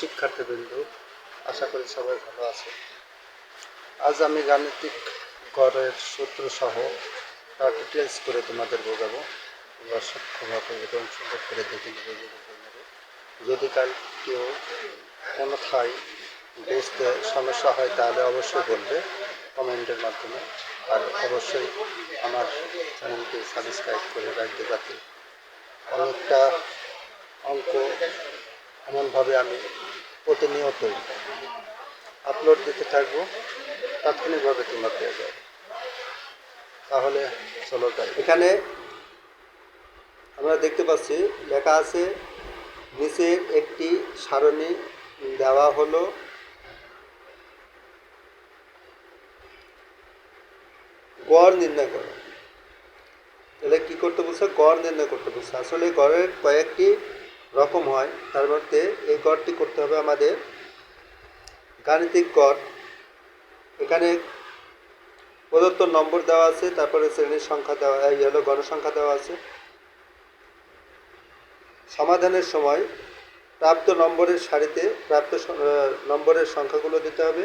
শিক্ষার্থীবৃন্দ, আশা করি সবাই ভালো আছে। আজ আমি গাণিতিক গড়ের সূত্র সহ তার ডিটেলস করে তোমাদের বোঝাবো। তোমরা সূক্ষ্মভাবে এবং সুন্দর করে দেখে নেবে যদি কাল কেউ কোনোথায় বুঝতে সমস্যা হয়, তাহলে অবশ্যই বলবে কমেন্টের মাধ্যমে। আর অবশ্যই আমার চ্যানেলকে সাবস্ক্রাইব করে রাখতে যাতে অনেকটা অঙ্ক এমনভাবে আমি প্রতিনিয়তই আপলোড দিতে থাকব, তাৎক্ষণিকভাবে তোমরা পেয়ে যাবে। তাহলে চলো যাই এখানে আমরা দেখতে পাচ্ছি, লেখা আছে নিচের একটি সারণী দেওয়া হলো। গড় নির্ণয় করো। তাহলে কি করতে বলছে? গড় নির্ণয় করতে বলছে। আসলে গড়ের কয়েকটি রকম হয়। তার মধ্যে এই গড়টি করতে হবে আমাদের গাণিতিক গড়। এখানে প্রদত্ত নম্বর দেওয়া আছে, তারপরে শ্রেণির সংখ্যা দেওয়া, এই হলো গণসংখ্যা দেওয়া আছে। সমাধানের সময় প্রাপ্ত নম্বরের সারিতে প্রাপ্ত নম্বরের সংখ্যাগুলো দিতে হবে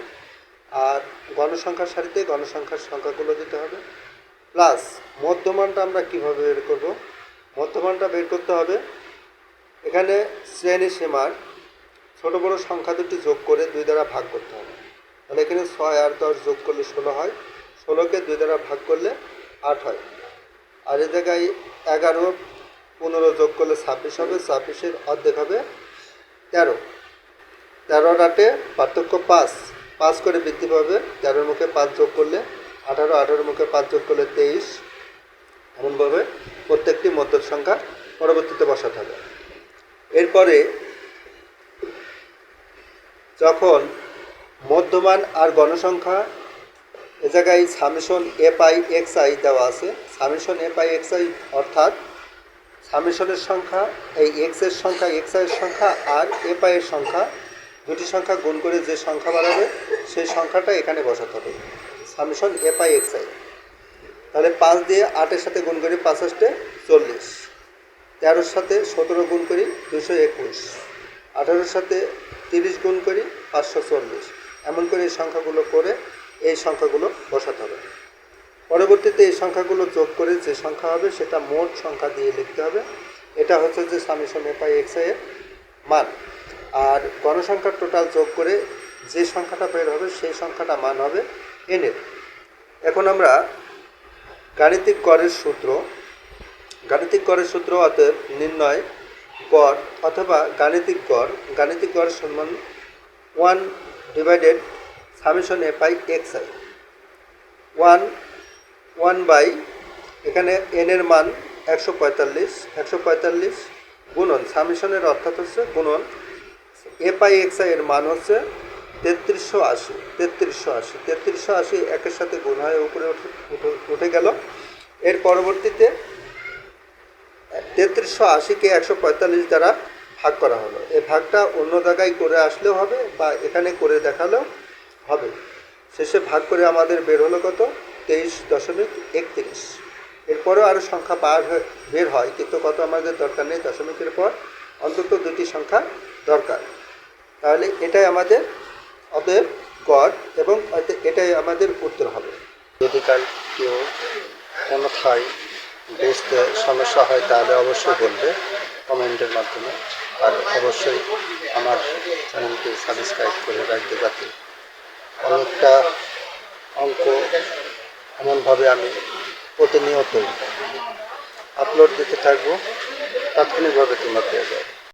আর গণসংখ্যার সারিতে গণসংখ্যার সংখ্যাগুলো দিতে হবে। প্লাস মধ্যমানটা আমরা কীভাবে বের করব? মধ্যমানটা বের করতে হবে এখানে শ্রেণি সীমার ছোট বড় সংখ্যা দুটি যোগ করে দুই দ্বারা ভাগ করতে হবে। তাহলে এখানে ছয় আর দশ যোগ করলে ষোলো হয়। ষোলোকে দুই দ্বারা ভাগ করলে আট হয়। আর এ জায়গায় এগারো, পনেরো যোগ করলে ছাব্বিশ হবে। ছাব্বিশের অর্ধেক হবে তেরো। তেরোর আটে পার্থক্য পাঁচ। পাঁচ করে বৃদ্ধি পাবে তেরোর মুখে পাঁচ যোগ করলে আঠারো, আঠারোর মুখে পাঁচ যোগ করলে তেইশ। এমনভাবে প্রত্যেকটি মধ্য সংখ্যা পরবর্তীতে বসাতে হবে। এরপরে যখন মধ্যমান আর গণসংখ্যা, এ জায়গায় summation F I X I দেওয়া আছে। Summation F I X I অর্থাৎ সামেশনের সংখ্যা, এই এক্সের সংখ্যা এক্স আই এর সংখ্যা আর এফ আই এর সংখ্যা, দুটি সংখ্যা গুণ করে যে সংখ্যা বাড়াবে, সেই সংখ্যাটা এখানে বসাতে হবে। Summation F I X I তাহলে পাঁচ দিয়ে আটের সাথে গুণ করি পাঁচ আষ্টে চল্লিশ। তেরোর সাথে সতেরো গুণ করি দুশো একুশ। আঠারোর সাথে তিরিশ গুণ করি পাঁচশো চল্লিশ। এমন করে এই সংখ্যাগুলো করে এই সংখ্যাগুলো বসাতে হবে। পরবর্তীতে এই সংখ্যাগুলো যোগ করে যে সংখ্যা হবে সেটা মোট সংখ্যা দিয়ে লিখতে হবে। এটা হচ্ছে যে সামেশন এফআই এক্সআই এর মান। আর গণসংখ্যার টোটাল যোগ করে যে সংখ্যাটা বের হবে সেই সংখ্যাটা মান হবে এনের এখন আমরা গাণিতিক গড়ের সূত্র গাণিতিক গড়ের সূত্র অতএব নির্ণয় গড় অথবা গাণিতিক গড় গাণিতিক গড় সমান one divided summation F I X I one one by এখানে এন এর মান একশো পঁয়তাল্লিশ একশো পঁয়তাল্লিশ গুণন সামেশনের অর্থাৎ হচ্ছে গুণন। এ পাই এক্স আই এর মান হচ্ছে তেত্রিশশো আশি তেত্রিশশো আশি তেত্রিশশো আশি একের সাথে গুণ হয়ে উপরে উঠে- উঠে গেল। এর পরবর্তীতে তেত্রিশশো আশিকে একশো পঁয়তাল্লিশ দ্বারা ভাগ করা হলো। এই ভাগটা অন্য জায়গায় করে আসলেও হবে বা এখানে করে দেখালেও হবে। শেষে ভাগ করে আমাদের বের হলো কত? তেইশ দশমিক একত্রিশ। এরপরেও আরও সংখ্যা বার হয়ে বের হয়, কিন্তু কত আমাদের দরকার নেই? দশমিকের পর অন্তত দুটি সংখ্যা দরকার। তাহলে এটাই আমাদের অতএব গড় এবং এটাই আমাদের উত্তর হবে। যদি কাল কেউ কোনোথায় বুঝতে সমস্যা হয় তাহলে অবশ্যই বলবে কমেন্টের মাধ্যমে। আর অবশ্যই আমার চ্যানেলকে সাবস্ক্রাইব করে রাখতে যাতে অনেকটা অঙ্ক এমনভাবে আমি প্রতিনিয়ত আপলোড দিতে থাকব। তাৎক্ষণিকভাবে তোমরা পেয়ে যাবে।